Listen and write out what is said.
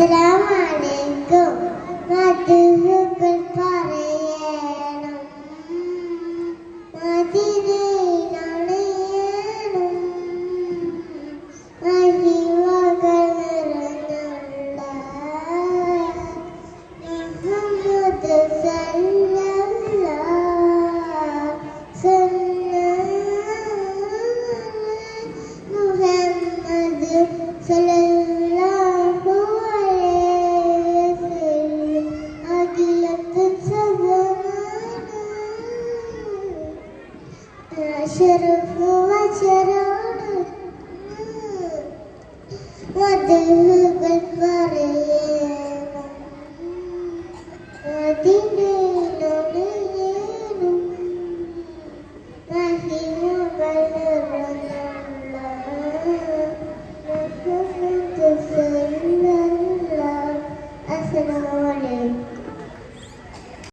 അസ്സലാമലൈക്കും أشرف وشرار വധുകൾ പറയണം അതിനൊളിയേനും മഹിമകൾ അസലമലൈക്കും